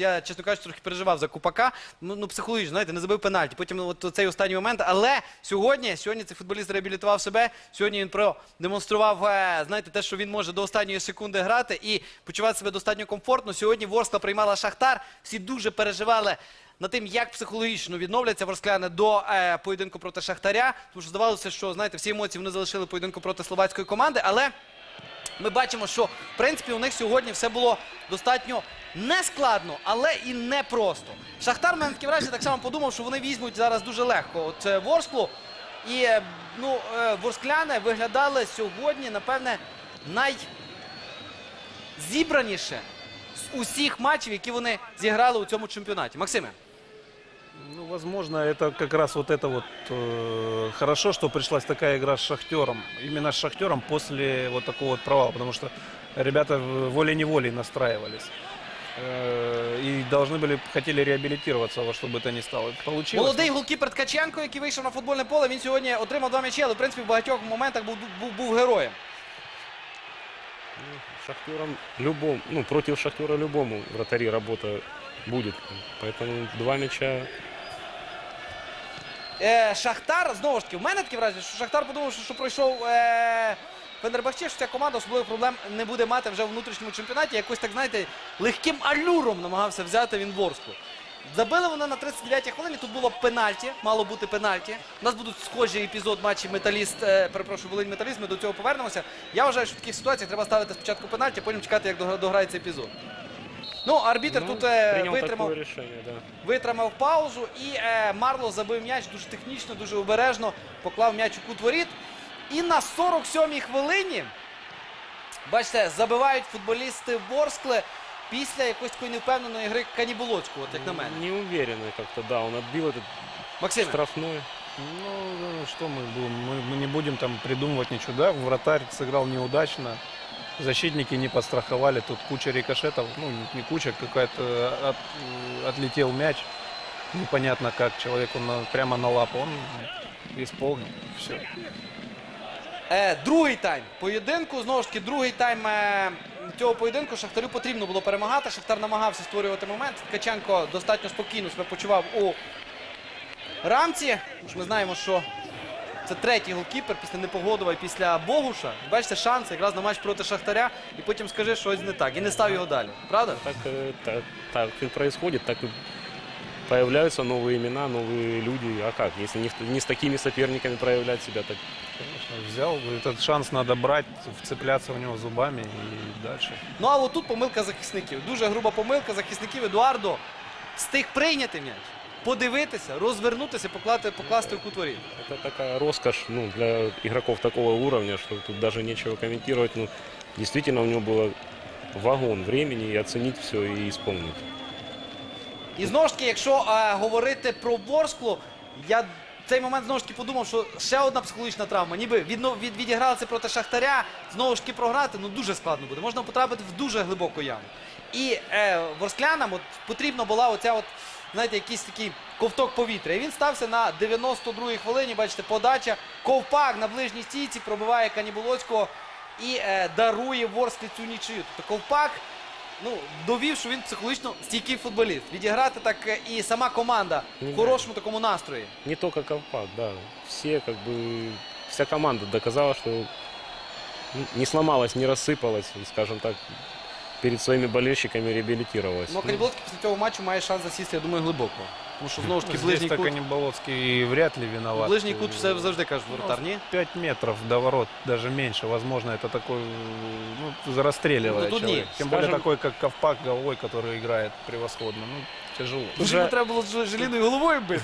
я, чесно кажучи, трохи переживав за Купака. Ну, ну психологічно, знаєте, не забив пенальті. Потім от цей останній момент. Але сьогодні, сьогодні цей футболіст реабілітував себе. Сьогодні він продемонстрував, е, знаєте, те, що він може до останньої секунди грати і почувати себе достатньо комфортно. Сьогодні Ворскла приймала Шахтар. Всі дуже переживали. Над тим, як психологічно відновляться ворскляни до е, поєдинку проти Шахтаря, тому що здавалося, що знаєте, всі емоції вони залишили поєдинку проти словацької команди, але ми бачимо, що в принципі у них сьогодні все було достатньо нескладно, але і непросто. Шахтар мене таке враження так само подумав, що вони візьмуть зараз дуже легко. От е, Ворсклу. І е, ну, е, ворскляни виглядали сьогодні, напевне, найзібраніше з усіх матчів, які вони зіграли у цьому чемпіонаті. Максиме. Ну, возможно, это как раз вот это вот э, хорошо, что пришлась такая игра с Шахтером. Именно с Шахтером после вот такого вот провала, потому что ребята в- волей-неволей настраивались. Э, и должны были, хотели реабилитироваться во что бы то ни стало. Получилось. Молодий голкіпер Ткаченко, який вийшов на футбольне поле, він сьогодні отримав два м'ячі, але в принципі в багатьох моментах був, був, був героєм. Шахтером любом, ну, против Шахтера любому вратари работа будет. Поэтому два мяча. Е, Шахтар, знову ж таки, в мене таке враження, що Шахтар подумав, що, що пройшов е, Фенербахче, що ця команда особливих проблем не буде мати вже в внутрішньому чемпіонаті. Якось так, знаєте, легким алюром намагався взяти він Ворску. Забили вони на 39-й хвилині. Тут було пенальті, мало бути пенальті. У нас будуть схожі епізод матчі Металіст, е, перепрошую, Волинь Металіст. Ми до цього повернемося. Я вважаю, що в таких ситуаціях треба ставити спочатку пенальті, а потім чекати, як дограється епізод. Ну, арбітр Ну, тут е, принял витримав такое решение, да. витримав паузу і е, Марло забив м'яч дуже технічно, дуже обережно, поклав м'яч у кут воріт. І на 47-й хвилині, бачите, забивають футболісти Ворскли після якоїсь такої невпевненої гри Каніболоцького, от як на мене. Неуверенный как-то, да. Он отбил этот Максим, штрафной. Ну, ну, что мы будем? Мы, мы не будем там придумывать ничего. Да, вратарь сыграл неудачно. Защитники не подстраховали. Тут куча рикошетов. Ну, не, куча, какая-то э, от- э, отлетел мяч. Непонятно как. Человеку на- прямо на лапу. Он исполнил. Все. е, другий тайм поєдинку. Знову ж таки, другий тайм е, цього поєдинку Шахтарю потрібно було перемагати. Шахтар намагався створювати момент. Ткаченко достатньо спокійно себе почував у рамці. Ми знаємо, що це третій голкіпер після Непогодова і після Богуша. Бачите, шанс якраз на матч проти Шахтаря, і потім скажи щось не так. І не став його далі. Правда? Так, э, так, так и происходит, так и появляются новые имена, новые люди. А как? Если не, в- не с такими соперниками проявлять себя, так Конечно, взял. Этот шанс надо брать, вцепляться в него зубами и дальше. Ну а от тут помилка захисників. Дуже груба помилка захисників Едуардо встиг прийняти м'яч, подивитися, розвернутися, покласти, покласти в кут воріт. это такая роскошь ну, для игроков такого уровня, что тут даже нечего комментировать. Ну, действительно, у него было вагон времени и оценить все и исполнить. І знову ж таки, якщо е, говорити про Ворсклу, я в цей момент знову ж таки подумав, що ще одна психологічна травма. Ніби відно, від, відіграли це проти Шахтаря, знову ж таки програти, ну дуже складно буде. Можна потрапити в дуже глибоку яму. І е, ворсклянам от, потрібна була оця от, знаєте, якийсь такий ковток повітря. І він стався на 92-й хвилині, бачите, подача. Ковпак на ближній стійці пробиває Каніболоцького і е, дарує Ворсклі цю нічию. Тобто Ковпак ну, довів, що він психологічно стійкий футболіст. Відіграти так е, і сама команда Ну, в хорошому такому настрої. Не только Ковпак, да. Все, как бы, вся команда доказала, что ну, не сломалась, не рассыпалась, и, скажем так, перед своими болельщиками реабилитировалась. Ну, а Каніболоцький після цього матчу має шанс засісти, я думаю, глибоко. Тому що знову ж таки ближній Здесь-то кут. Канниболоцкий вряд ли виноват. Ближній кут все завжди кажуть Ну, воротар, ні? 5 метров до ворот, даже меньше. Возможно, это такой, ну, расстреливает Ну, тут человек. нет. Тем более Скажем- такой, как Ковпак головой, который играет превосходно. Ну, тяжело. Дуже Вже- йому треба було з желіною головою бити.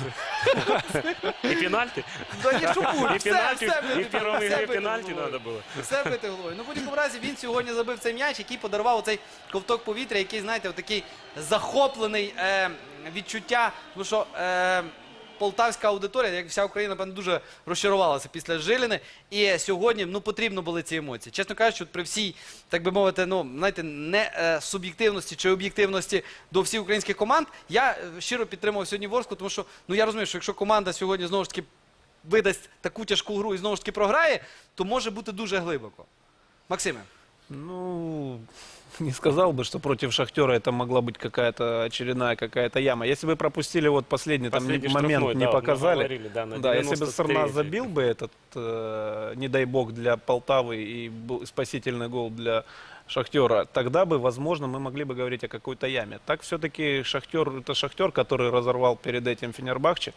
И пенальти. Да ні, шукуй, И все, пенальти. все И бити, в первом все игре бити пенальти головою. надо было. Все бити головою. Ну, в будь-якому разі він сьогодні забив цей м'яч, який подарував оцей ковток повітря, який, знаєте, такий захоплений е, відчуття. Тому що е, полтавська аудиторія, як вся Україна, напевно, дуже розчарувалася після Жиліни. І сьогодні ну, потрібно були ці емоції. Чесно кажучи, от при всій, так би мовити, ну, знаєте, не е, суб'єктивності чи об'єктивності до всіх українських команд, я е, щиро підтримував сьогодні Ворску, тому що ну, я розумію, що якщо команда сьогодні знову ж таки видасть таку тяжку гру і знову ж таки програє, то може бути дуже глибоко. Максиме, Ну, не сказал бы, что против Шахтера это могла быть какая-то очередная какая-то яма. Если бы пропустили вот последний, там Последний момент, штрафной, не да, вот мы показали. говорили, да, на Да, если бы 93-й. Сарнас забил бы этот, э, не дай бог, для Полтавы и был спасительный гол для Шахтера, тогда бы, возможно, мы могли бы говорить о какой-то яме. Так все-таки Шахтер, это Шахтер, который разорвал перед этим Фенербахче.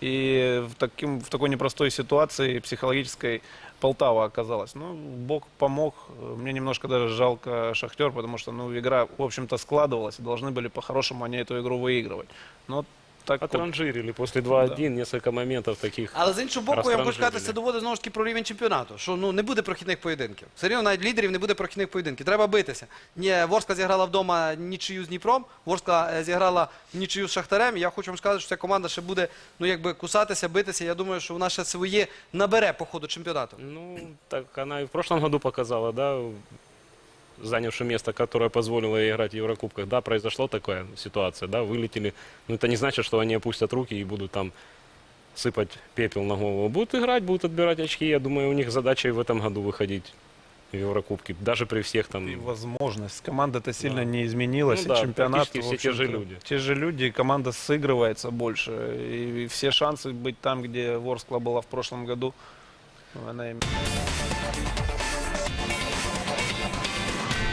И в, таким, в такой непростой ситуации психологической Полтава оказалась. Ну, Бог помог. Мне немножко даже жалко Шахтер, потому что ну, игра, в общем-то, складывалась. И должны были по-хорошему они эту игру выигрывать. Но так. Отранжирили после 2-1 несколько моментов таких. Але з іншого боку, я вам хочу сказати, це доводить знову ж таки про рівень чемпіонату. Що ну не буде прохідних поєдинків. Все рівно навіть лідерів не буде прохідних поєдинків. Треба битися. Ні, Ворскла зіграла вдома нічию з Дніпром, Ворскла е, зіграла нічию з Шахтарем. Я хочу вам сказати, що ця команда ще буде ну якби кусатися, битися. Я думаю, що вона ще своє набере по ходу чемпіонату. Ну, так она и в прошлом году показала, да, занявши место, которое позволило ей играть в Еврокубках. Да, произошла такая ситуация, да, вылетели. Но это не значит, что они опустят руки и будут там сыпать пепел на голову. Будут играть, будут отбирать очки. Я думаю, у них задача и в этом году выходить в Еврокубки. Даже при всех там... И возможность. Команда-то сильно Да. не изменилась. Ну и да, чемпионат, все те же люди. Те же люди, и команда сыгрывается больше. И все шансы быть там, где Ворскла была в прошлом году, она им-